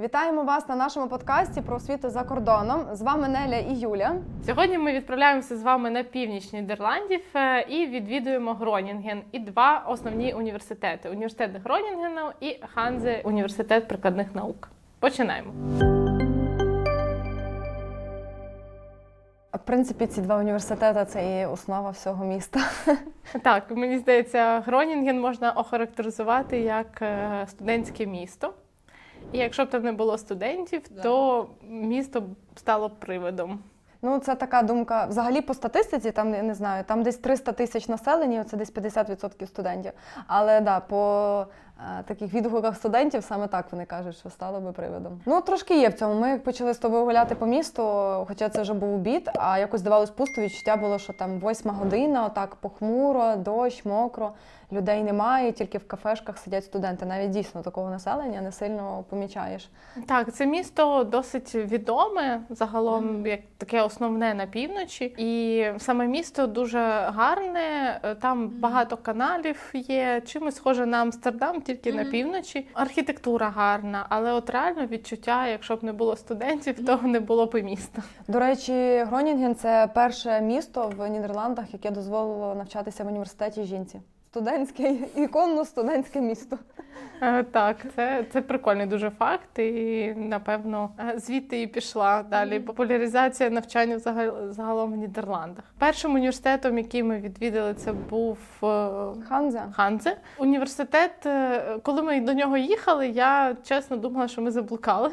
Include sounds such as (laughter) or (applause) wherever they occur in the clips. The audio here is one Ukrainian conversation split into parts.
Вітаємо вас на нашому подкасті про освіту за кордоном. З вами Неля і Юля. Сьогодні ми відправляємося з вами на північ Нідерландів е, і відвідуємо Гронінген і два основні університети: університет Гронінгену і Ханзе університет прикладних наук. Починаємо. В принципі, ці два університети це і основа всього міста. (laughs) Так, мені здається, Гронінген можна охарактеризувати як е, студентське місто. І якщо б там не було студентів, то місто б стало б привидом. Ну, це така думка. Взагалі, по статистиці, там я не знаю, там десь 300 тисяч населення, це десь 50% студентів. Але да, по таких відгуках студентів саме так вони кажуть, що стало би приводом. Ну, трошки є в цьому. Ми почали з тобою гуляти по місту, хоча це вже був обід, а якось здавалось пусто, відчуття було, що там восьма година, отак похмуро, дощ, мокро. Людей немає, тільки в кафешках сидять студенти. Навіть дійсно такого населення не сильно помічаєш. Так, це місто досить відоме загалом, як таке основне на півночі. І саме місто дуже гарне. е, Там багато каналів є. Чимось схоже на Амстердам, тільки на півночі. Архітектура гарна, але от реально відчуття, якщо б не було студентів, то не було б і міста. До речі, Гронінген це перше місто в Нідерландах, яке дозволило навчатися в університеті жінці. Студентське іконно студентське місто. Е, Так, це, це прикольний дуже факт, і напевно е, звідти і пішла далі популяризація навчання загалом в Нідерландах. Першим університетом, який ми відвідали, це був Ханзе. Ханзе. Університет, е, коли ми до нього їхали, я чесно думала, що ми заблукали.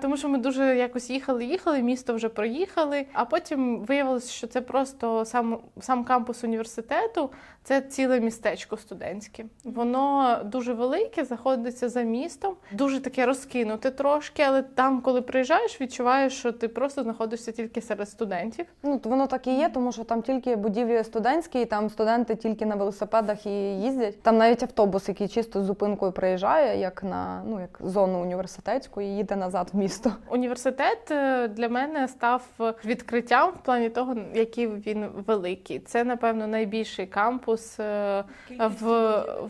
Тому що ми дуже якось їхали, їхали, місто вже проїхали. А потім виявилося, що це просто сам, сам кампус університету, це ціле містечко студентське. Воно дуже велике, знаходиться за містом, дуже таке розкинуте трошки, але там, коли приїжджаєш, відчуваєш, що ти просто знаходишся тільки серед студентів. Ну воно так і є, тому що там тільки будівлі студентські, і там студенти тільки на велосипедах і їздять. Там навіть автобус, який чисто з зупинкою приїжджає, як на ну як зону університетську, і їде назад в місто. Університет е, для мене став відкриттям в плані того, який він великий. Це, напевно, найбільший кампус е, в,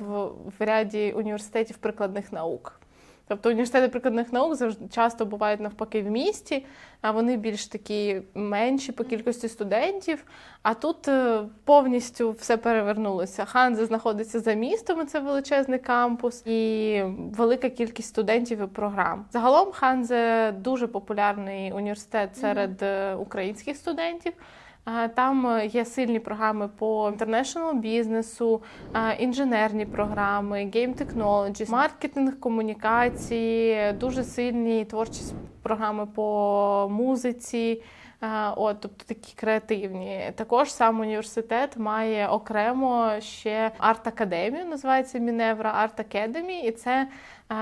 в, в ряді університетів прикладних наук. Тобто університети прикладних наук завжди часто бувають навпаки в місті, а вони більш такі менші по кількості студентів. А тут е, повністю все перевернулося. Ханзе знаходиться за містом, і це величезний кампус, і велика кількість студентів і програм. Загалом Ханзе дуже популярний університет серед е, українських студентів. Там е, є сильні програми по інтернешнл бізнесу, інженерні програми, гейм технологі, маркетинг, комунікації, дуже сильні творчі програми по музиці. От, тобто такі креативні. Також сам університет має окремо ще арт-академію, називається Міневра Арт Академі, і це е,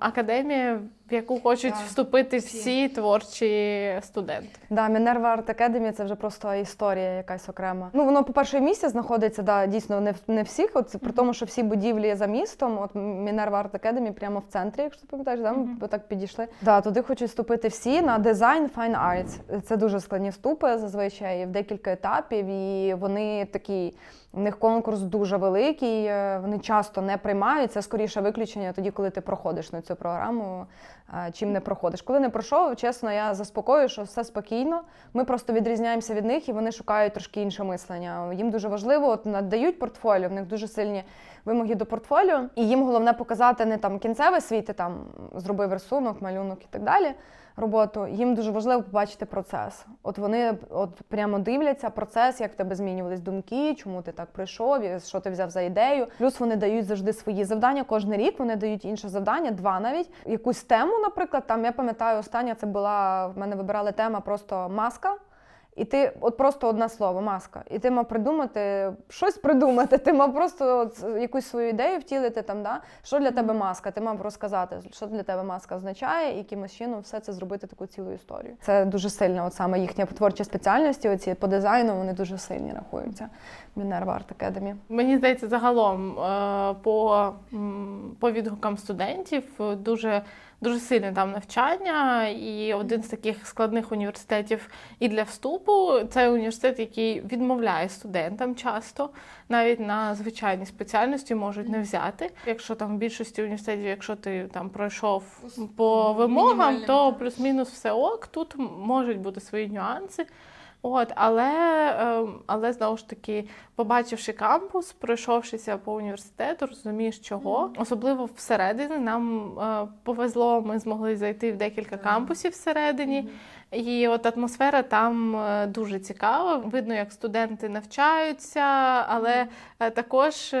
академія, в яку хочуть Так, вступити всі. всі творчі студенти. Да, Мінерва Арт Академі це вже просто історія якась окрема. Ну воно, по-перше, в місті знаходиться, да, дійсно не в не всіх. От при тому, що всі будівлі за містом. От Мінерва Арт Академі прямо в центрі, якщо ти пам'ятаєш, да, ми так підійшли. Да, туди хочуть вступити всі на дизайн Fine Arts. Це дуже складні вступи зазвичай в декілька етапів, і вони такі. У них конкурс дуже великий, е, вони часто не приймають. Це скоріше виключення тоді, коли ти проходиш на цю програму, чим не проходиш. Коли не пройшов, чесно, я заспокоюю, що все спокійно. Ми просто відрізняємося від них, і вони шукають трошки інше мислення. Їм дуже важливо, от надають портфоліо, в них дуже сильні вимоги до портфоліо, і їм головне показати не там кінцеве свій, ти там зробив рисунок, малюнок і так далі. Роботу їм дуже важливо побачити процес. От вони от прямо дивляться процес, як в тебе змінювались думки, чому ти так прийшов, що ти взяв за ідею. Плюс вони дають завжди свої завдання. Кожен рік вони дають інше завдання, два навіть якусь тему. Наприклад, там я пам'ятаю, остання це була в мене вибирали тема просто маска. І ти от просто одне слово, маска. І ти мав придумати щось придумати. Ти мав просто от якусь свою ідею втілити там, да? що для тебе маска. Ти мав розказати, що для тебе маска означає, і якимось чином все це зробити таку цілу історію. Це дуже сильно, от саме їхня творчі спеціальності, оці по дизайну, вони дуже сильні рахуються. Мінерва Арт Академі. Мені здається, загалом е, по, по відгукам студентів е, дуже дуже сильне там навчання, і один з таких складних університетів і для вступу це університет, який відмовляє студентам часто, навіть на звичайні спеціальності можуть не взяти. Якщо там в більшості університетів, якщо ти там пройшов по вимогам, то плюс-мінус все ок. Тут можуть бути свої нюанси. От, але, ем, але знову ж таки, побачивши кампус, пройшовшися по університету, розумієш чого. Особливо всередині нам е, повезло, ми змогли зайти в декілька кампусів всередині. І от атмосфера там е, дуже цікава. Видно, як студенти навчаються, але е, також,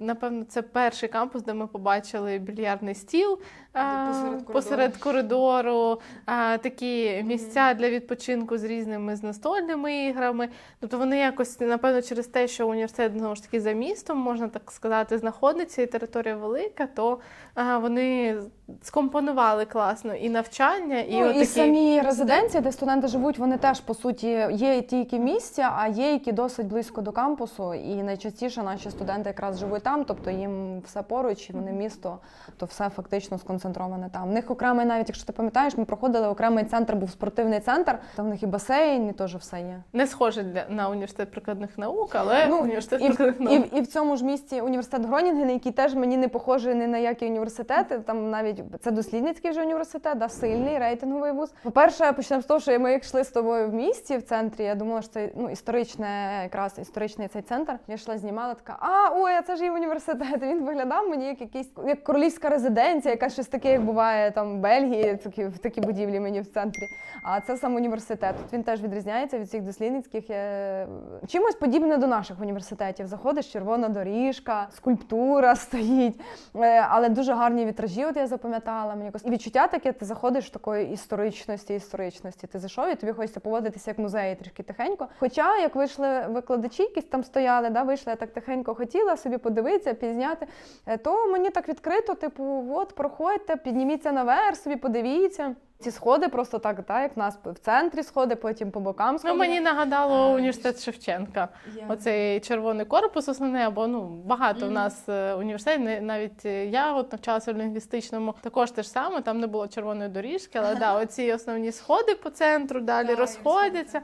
напевно, це перший кампус, де ми побачили більярдний стіл Посеред коридору. посеред коридору, е, такі місця для відпочинку з різними з настольними іграми. Тобто вони якось, напевно, через те, що університет знову ж таки за містом, можна так сказати, знаходиться, і територія велика, то е, вони скомпонували класно і навчання, і, Ну, от і самі резиденції, де студенти живуть, вони теж по суті є і ті, які місця, а є які досить близько до кампусу. І найчастіше наші студенти якраз живуть там, тобто їм все поруч, і вони місто, то все фактично сконцентроване там. В них окремий, навіть якщо ти пам'ятаєш, ми проходили окремий центр, був спортивний центр. Там в них і басейн, і теж все є. Не схоже для на університет прикладних наук, але Ну, університет І, прикладних і, наук. в- і в цьому ж місті університет Гронінген, який теж мені не похожий ні на які університети. Там навіть це дослідницький вже університет, да, сильний рейтинговий вуз. По-перше, почнемо з того, що ми як йшли з тобою в місті в центрі. Я думала, що це ну історичне, якраз історичний цей центр. Я йшла, знімала така. А, ой, а це ж і університет. Він виглядав мені як якийсь як королівська резиденція, якась щось таке, як буває там в Бельгії, такі в такі будівлі мені в центрі. А це сам університет. Тут він теж відрізняється від всіх дослідницьких. Е, Чимось подібне до наших університетів. Заходиш, червона доріжка, скульптура (laughs) стоїть, Е, але дуже гарні вітражі. От я запам'ятала. Мені відчуття таке, ти заходиш в такої історичності, історичності. Ти зайшов і тобі хочеться поводитися як музеї трішки тихенько. Хоча, як вийшли викладачі, якісь там стояли, да, вийшли, я так тихенько хотіла собі подивитися, пізняти, е, то мені так відкрито, типу, от, проходьте, підніміться наверх, собі подивіться. Ці сходи просто так, так, як в нас в центрі сходи, потім по бокам сходи. Ну, мені нагадало А, університет Шевченка. Оцей червоний корпус основний, або ну багато в нас е, університетів, навіть я от навчалася в лінгвістичному, також те ж саме, там не було червоної доріжки, але да, оці основні сходи по центру далі Так, розходяться.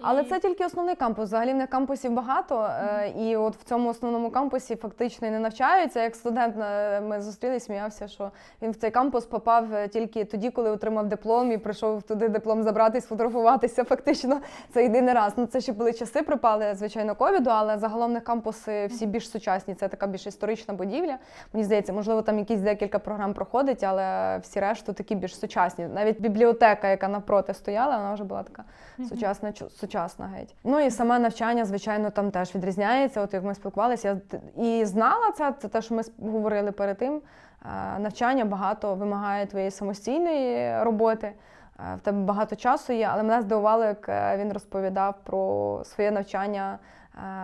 Але І- це тільки основний кампус. Взагалі в них кампусів багато, е, і от в цьому основному кампусі фактично і не навчаються. Як студент е, ми зустрілись, сміявся, що він в цей кампус попав е, тільки тоді, коли отримав диплом і прийшов туди диплом забрати і сфотографуватися. (laughs) Фактично, це єдиний раз. Ну це ще були часи, припали звичайно ковіду, але загалом них кампуси всі більш сучасні. Це така більш історична будівля. Мені здається, можливо, там якісь декілька програм проходить, але всі решту такі більш сучасні. Навіть бібліотека, яка навпроти стояла, вона вже була така сучасна, чу- сучасна геть. Ну і саме навчання, звичайно, там теж відрізняється. От як ми спілкувалися, я і знала це, це те, що ми говорили перед тим. Е, Навчання багато вимагає твоєї самостійної роботи. Е, В тебе багато часу є, але мене здивувало, як е, він розповідав про своє навчання.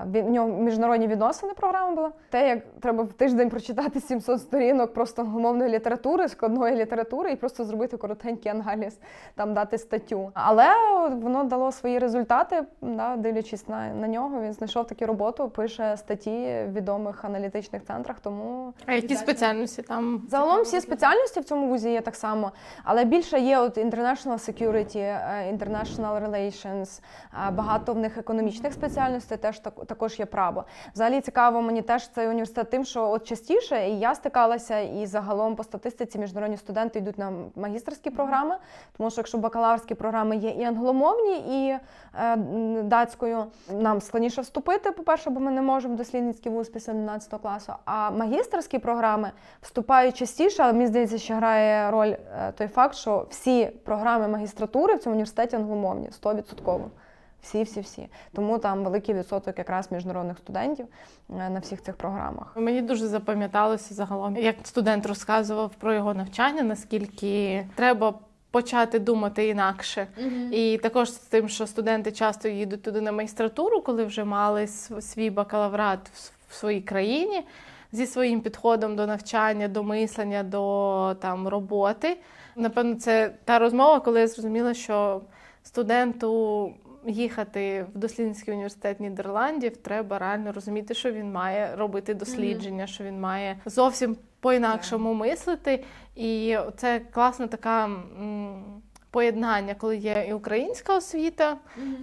В нього міжнародні відносини програма була. Те, як треба в тиждень прочитати 700 сторінок просто англомовної літератури, складної літератури, і просто зробити коротенький аналіз, там дати статтю. Але воно дало свої результати, да, дивлячись на, на нього. Він знайшов таку роботу, пише статті в відомих аналітичних центрах. Тому А які спеціальності там? Загалом всі спеціальності в цьому вузі є так само, але більше є от international security, е, international relations, багато в них економічних спеціальностей, теж так, також є право. Взагалі цікаво мені теж цей університет тим, що от частіше і я стикалася, і загалом по статистиці міжнародні студенти йдуть на магістерські програми, тому що якщо бакалаврські програми є і англомовні, і е, датською, нам складніше вступити, по-перше, бо ми не можемо дослідницький вуз після 11 класу. А магістерські програми вступають частіше, але мені здається, ще грає роль е, той факт, що всі програми магістратури в цьому університеті англомовні, 100%. Всі, всі, всі. Тому там великий відсоток якраз міжнародних студентів е, на всіх цих програмах. Мені дуже запам'яталося загалом, як студент розказував про його навчання, наскільки треба почати думати інакше. І також з тим, що студенти часто їдуть туди на магістратуру, коли вже мали свій бакалаврат в в своїй країні зі своїм підходом до навчання, до мислення, до там роботи. Напевно, це та розмова, коли я зрозуміла, що студенту їхати в дослідницький університет Нідерландів, треба реально розуміти, що він має робити дослідження, що він має зовсім по-інакшому мислити. І це класна така. Поєднання, коли є і українська освіта,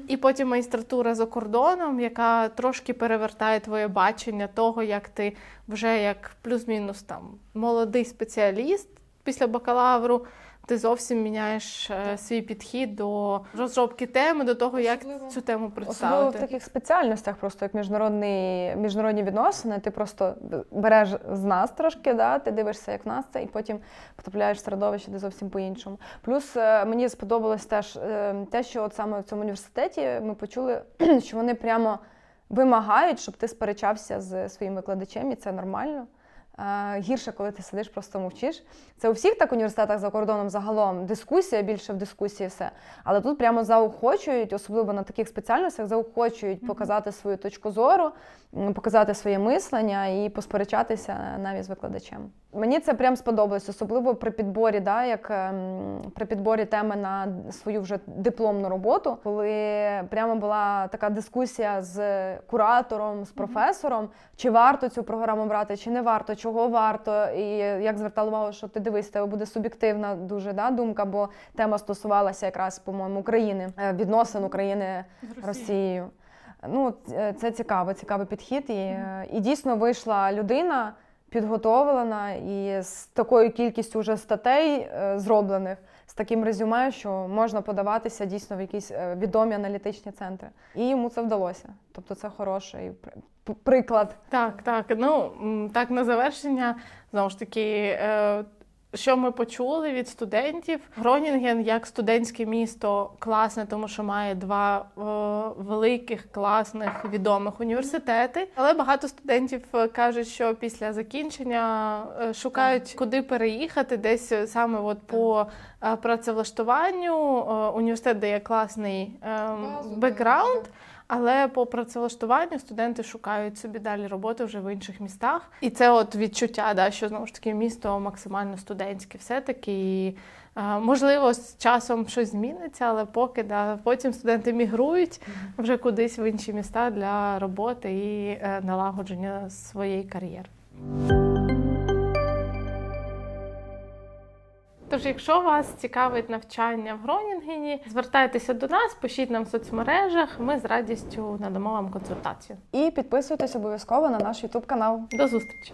і потім магістратура за кордоном, яка трошки перевертає твоє бачення того, як ти вже як плюс-мінус там молодий спеціаліст після бакалавру. Ти зовсім міняєш е, свій підхід до розробки теми, до того, як Особливо- цю тему Особливо в таких спеціальностях, просто як міжнародний, міжнародні відносини, ти просто береш з нас трошки, да, ти дивишся, як в нас це, і потім потрапляєш в середовище, де зовсім по-іншому. Плюс е, мені сподобалось теж е, те, що от саме в цьому університеті ми почули, (clears throat) що вони прямо вимагають, щоб ти сперечався з своїм викладачем, і це нормально. Е, Гірше, коли ти сидиш, просто мовчиш. Це у всіх так університетах за кордоном загалом дискусія, більше в дискусії все. Але тут прямо заохочують, особливо на таких спеціальностях, заохочують показати свою точку зору, показати своє мислення і посперечатися навіть з викладачем. Мені це прям сподобалось, особливо при підборі, да, як ем, при підборі теми на свою вже дипломну роботу, коли прямо була така дискусія з куратором, з професором, чи варто цю програму брати, чи не варто, чого варто, і як звертала увагу, що ти дивись, тебе буде суб'єктивна дуже да, думка, бо тема стосувалася якраз, по-моєму, України, е, відносин України з Росією. Ну, е, це цікаво, цікавий підхід. І, е, і дійсно вийшла людина підготовлена і з такою кількістю вже статей е, зроблених, з таким резюме, що можна подаватися дійсно в якісь е, відомі аналітичні центри. І йому це вдалося. Тобто це хороший при- приклад. Так, так. Ну так на завершення знову ж таки. Що ми почули від студентів? Гронінген як студентське місто класне, тому що має два е, великих класних відомих університети. Але багато студентів е, кажуть, що після закінчення е, шукають куди переїхати, десь саме от по працевлаштуванню. Університет дає класний е, бекграунд. Але по працевлаштуванню студенти шукають собі далі роботи вже в інших містах. І це от відчуття, да, що знову ж таки місто максимально студентське все-таки. І, е, можливо, з часом щось зміниться, але поки да, потім студенти мігрують вже кудись в інші міста для роботи і е, налагодження своєї кар'єри. Тож, якщо вас цікавить навчання в Гронінгені, звертайтеся до нас, пишіть нам в соцмережах. Ми з радістю надамо вам консультацію. І підписуйтесь обов'язково на наш YouTube канал. До зустрічі!